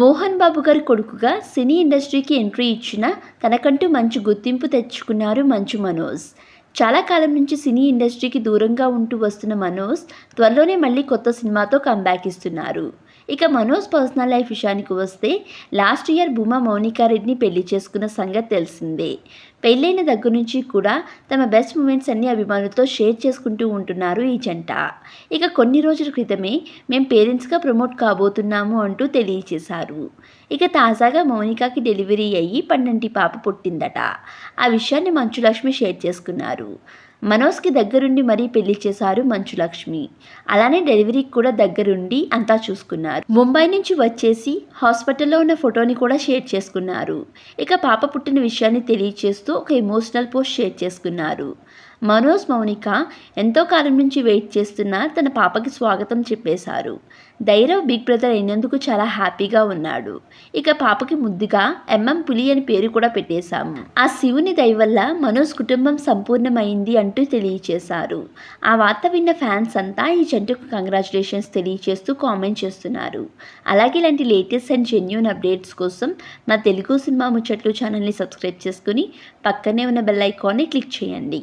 మోహన్ బాబు గారి కొడుకుగా సినీ ఇండస్ట్రీకి ఎంట్రీ ఇచ్చిన తనకంటూ మంచి గుర్తింపు తెచ్చుకున్నారు మంచు మనోజ్. చాలా కాలం నుంచి సినీ ఇండస్ట్రీకి దూరంగా ఉంటూ వస్తున్న మనోజ్ త్వరలోనే మళ్ళీ కొత్త సినిమాతో కంబ్యాక్ ఇస్తున్నారు. ఇక మనోజ్ పర్సనల్ లైఫ్ విషయానికి వస్తే లాస్ట్ ఇయర్ భూమా మౌనికారెడ్డిని పెళ్ళి చేసుకున్న సంగతి తెలిసిందే. పెళ్ళైన దగ్గర నుంచి కూడా తమ బెస్ట్ మూమెంట్స్ అన్ని అభిమానులతో షేర్ చేసుకుంటూ ఉంటున్నారు ఈ జంట. ఇక కొన్ని రోజుల క్రితమే మేము పేరెంట్స్గా ప్రమోట్ కాబోతున్నాము అంటూ తెలియచేశారు. ఇక తాజాగా మౌనికాకి డెలివరీ అయ్యి పన్నంటి పాప పుట్టిందట. ఆ విషయాన్ని మంచులక్ష్మి షేర్ చేసుకున్నారు. మనోజ్కి దగ్గరుండి మరీ పెళ్ళి చేశారు మంచులక్ష్మి. అలానే డెలివరీకి కూడా దగ్గరుండి అంతా చూసుకున్నారు. ముంబై నుంచి వచ్చేసి హాస్పిటల్లో ఉన్న ఫోటోని కూడా షేర్ చేసుకున్నారు. ఇక పాప పుట్టిన విషయాన్ని తెలియచేస్తూ ఒక ఎమోషనల్ పోస్ట్ షేర్ చేసుకున్నారు. మనోజ్ మౌనిక ఎంతో కాలం నుంచి వెయిట్ చేస్తున్న తన పాపకి స్వాగతం చెప్పేశారు. ధైరవ్ బిగ్ బ్రదర్ అయినందుకు చాలా హ్యాపీగా ఉన్నాడు. ఇక పాపకి ముద్దుగా ఎంఎం పులి అని పేరు కూడా పెట్టేశాము. ఆ శివుని దయ వల్ల మనోజ్ కుటుంబం సంపూర్ణమైంది అంటూ తెలియచేశారు. ఆ వార్త విన్న ఫ్యాన్స్ అంతా ఈ జంటకు కంగ్రాచులేషన్స్ తెలియచేస్తూ కామెంట్ చేస్తున్నారు. అలాగే ఇలాంటి లేటెస్ట్ అండ్ జెన్యున్ అప్డేట్స్ కోసం మా తెలుగు సినిమా ముచ్చట్లు ఛానల్ని సబ్స్క్రైబ్ చేసుకుని పక్కనే ఉన్న బెల్ ఐకాన్ని క్లిక్ చేయండి.